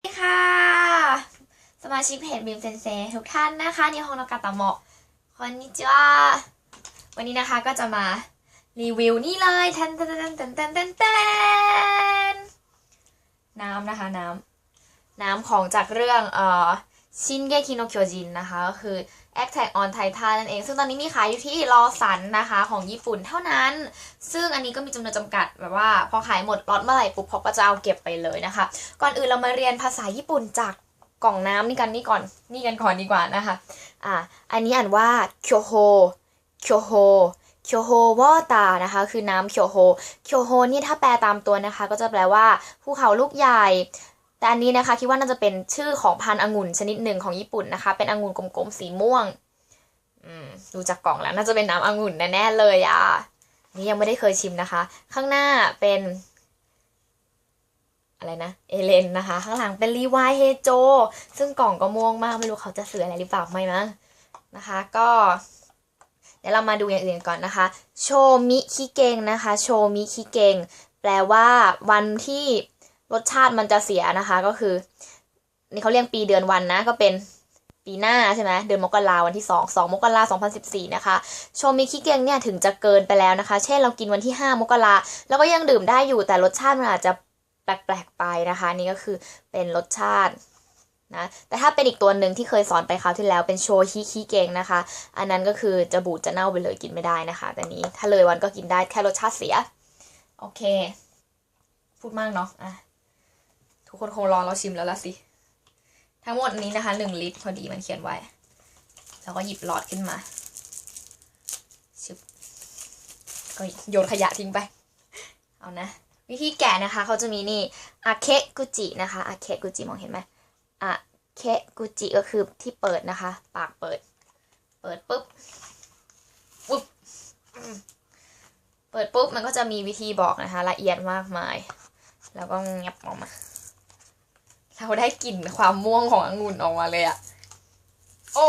สวัสดีค่ะ สมาชิกเพจบิมเซนเซทุกท่านนะคะนิฮงนกาตาเหมะคอนนิจิวะวันนี้นะคะก็จะมารีวิวนี่เลยเต้นเต้นเต้นเต้นเต้นเต้นน้ำนะคะน้ำน้ำของจากเรื่องเอ่อ ชินเกคิโนเคียวจินนะคะก็คือ Attack on Titan นั่นเอง ซึ่งตอนนี้มีขายอยู่ที่รอสันนะคะของญี่ปุ่นเท่านั้น ซึ่งอันนี้ก็มีจำนวนจำกัดแบบว่า พอขายหมดล็อตเมื่อไหร่ปุ๊บเขาก็จะเอาเก็บไปเลยนะคะ ก่อนอื่นเรามาเรียนภาษาญี่ปุ่นจากกล่องน้ำนี่กันนี่ก่อนนี่กันก่อนดีกว่านะคะอ่าอันนี้อ่านว่าเคียวโฮเคียวโฮเคียวโฮวอตานะคะ คือน้ำเคียวโฮเคียวโฮนี่ถ้าแปลตามตัวนะคะ ก็จะแปลว่าภูเขาลูกใหญ่ แต่อันนี้นะคะคิดว่าน่าจะเป็นชื่อของพันธุ์องุ่นชนิดหนึ่งของญี่ปุ่นนะคะ เป็นองุ่นกลมๆสีม่วงดูจากกล่องแล้วน่าจะเป็นน้ำองุ่นแน่ๆเลยอะนี่ยังไม่ได้เคยชิมนะคะ ข้างหน้าเป็น อะไรนะ เอเลนนะคะ ข้างหลังเป็นรีวายเฮโจ ซึ่งกล่องก็ม่วงมาก ไม่รู้เขาจะเสืออะไรหรือเปล่าไม่มั้งนะคะ ก็ เดี๋ยวเรามาดูอย่างอื่นก่อนนะคะ โชมิคิเกงนะคะ โชมิคิเกงแปลว่าวันที่ รสชาติมันจะเสียนะคะก็คือ นี่เขาเรียกปีเดือนวันนะ ก็เป็นปีหน้าใช่ไหมเดือนมกราวันที่ 2 2 มกราสองพันสิบสี่นะคะ โชมิคิเกงเนี่ยถึงจะเกินไปแล้วนะคะ เช่นเรากินวันที่ 5 มกราแล้วก็ยังดื่มได้อยู่แต่รสชาติมันอาจจะแปลกๆไปนะคะ นี่ก็คือเป็นรสชาตินะแต่ถ้าเป็นอีกตัวหนึ่งที่เคยสอนไปคราวที่แล้วเป็นโชฮิคิเกงนะคะ อันนั้นก็คือจะบูดจะเน่าไปเลยกินไม่ได้นะคะ แต่นี้ถ้าเลยวันก็กินได้แค่รสชาติเสีย โอเค พูดมากเนาะอะ ทุกคนคงรอเราชิมแล้วละสิ ทั้งหมดนี้นะคะหนึ่งลิตรพอดีมันเขียนไว้ แล้วก็หยิบหลอดขึ้นมาชึบก็โยนขยะทิ้งไป เอานะ วิธีแกะนะคะเขาจะมีนี่อาเคกุจินะคะอาเคกุจิมองเห็นไหมอาเคกุจิก็คือที่เปิดนะคะ ปากเปิด เปิดปุ๊บปุ๊บเปิดปุ๊บมันก็จะมีวิธีบอกนะคะ ละเอียดมากมาย แล้วก็เงียบออกมา เราได้กลิ่นความม่วงขององุ่นออกมาเลยอะโอ้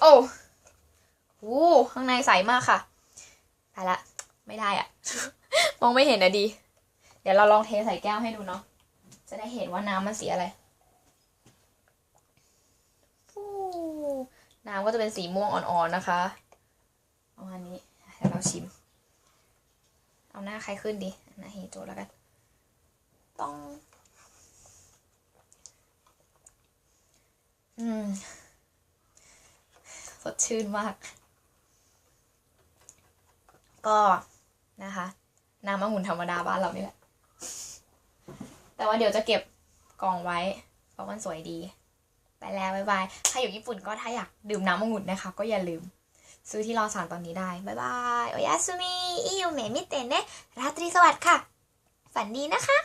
โอ้โหข้างในใสมากค่ะตายละ ไม่ได้อะมองไม่เห็นอะดี เดี๋ยวเราลองเทใส่แก้วให้ดูเนาะจะได้เห็นว่าน้ำมันสีอะไรฟูน้ำก็จะเป็นสีม่วงอ่อนๆนะคะประมาณนี้เดี๋ยวเราชิม เอาหน้าใครขึ้นดีหน้าเฮโจแล้วกันต้อง อืม สดชื่นมาก ก็นะคะ น้ำองุ่นธรรมดาบ้านเรานี่แหละ แต่ว่าเดี๋ยวจะเก็บกล่องไว้ เพราะมันสวยดี ไปแล้วบ๊ายบาย ถ้าอยู่ญี่ปุ่นก็ถ้าอยากดื่มน้ำองุ่นนะคะ ก็อย่าลืม ซื้อที่รอสารตอนนี้ได้ บ๊ายบาย โอยาสุมิอิยูเมมิเตเนะราตรีสวัสดิ์ค่ะ ฝันดีนะคะ